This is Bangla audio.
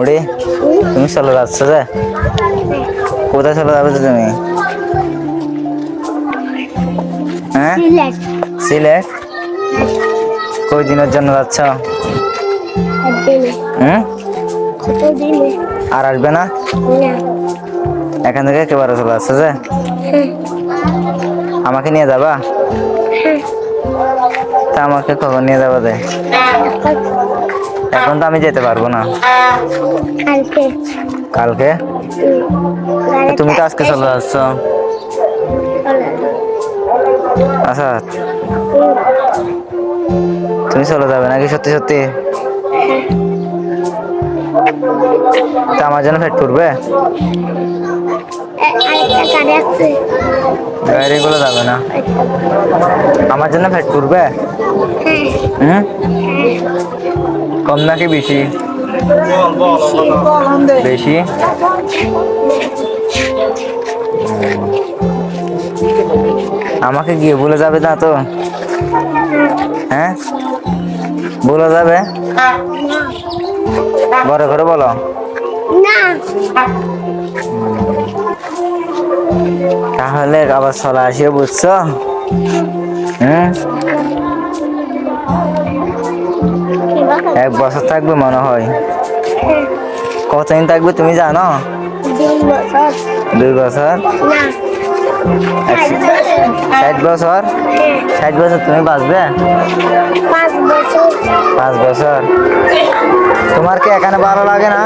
ওরে তুমি চলে যাচ্ছ যে। কোথায় চলে যাবে যে তুমি? হ্যাঁ? সিলেট। কই দিনের জন্য যাচ্ছ হুম? আর আসবে না? এখান থেকে একেবারে চলে যাচ্ছে যে? হ্যাঁ। আমাকে নিয়ে যাবা? হ্যাঁ। তা আমাকে কখন নিয়ে যাবা দে। এখন তো আমি যেতে পারব না। কালকে। কালকে? তুমি তো আজকে চলে যাচ্ছ। আচ্ছা। তুমি চলে যাবে নাকি সত্যি সত্যি? তা আমার জন্য ফেট করবে গাড়িগুলো যাবে না। আমার জন্য ফেট করবে হ্যাঁ। হুম? কম নাকি বেশি? বেশি? আমাকে গিয়ে বলে যাবে না তো? হ্যাঁ? বলে যাবে? ঘরে ঘরে বলো। তাহলে আবার চলে আসিও বুঝছ? হুম এক বছর থাকবে মনে হয়। কতদিন থাকবে তুমি জানো? দুই বছর? ষাট বছর? ষাট বছর তুমি বাঁচবে? পাঁচ বছর। তোমার কি এখানে ভালো লাগে না?